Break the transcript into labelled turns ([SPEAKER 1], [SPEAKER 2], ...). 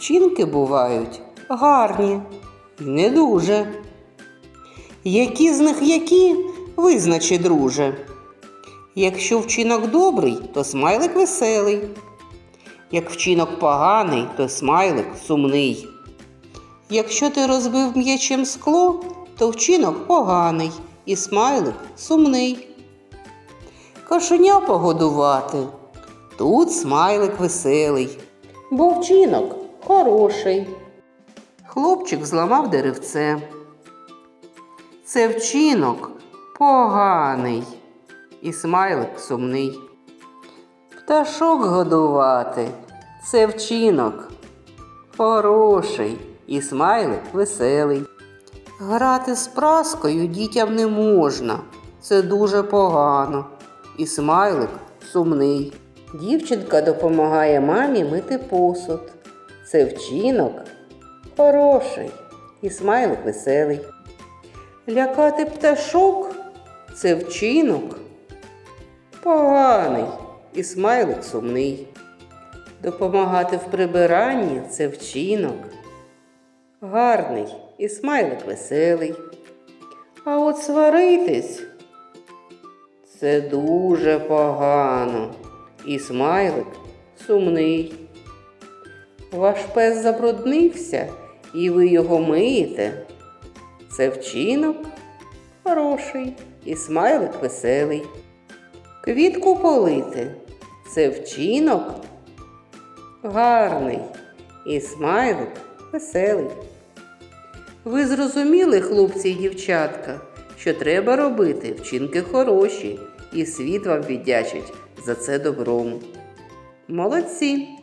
[SPEAKER 1] Вчинки бувають гарні і не дуже. Які з них які, визначи, друже. Якщо вчинок добрий, то смайлик веселий. Як вчинок поганий, то смайлик сумний. Якщо ти розбив м'ячем скло, то вчинок поганий і смайлик сумний. Кошеня погодувати. Тут смайлик веселий, бо вчинок хороший. Хлопчик зламав деревце. Це вчинок поганий і смайлик сумний. Пташок годувати це вчинок хороший і смайлик веселий. Грати з праскою дітям не можна. Це дуже погано. І смайлик сумний. Дівчинка допомагає мамі мити посуд. Це вчинок хороший і смайлик веселий. Лякати пташок це вчинок поганий і смайлик сумний. Допомагати в прибиранні це вчинок гарний і смайлик веселий. А от сваритись це дуже погано і смайлик сумний. Ваш пес забруднився і ви його миєте. Це вчинок хороший і смайлик веселий. Квітку полити це вчинок гарний і смайлик веселий. Ви зрозуміли, хлопці і дівчатка, що треба робити вчинки хороші, і світ вам віддячить за це добром. Молодці!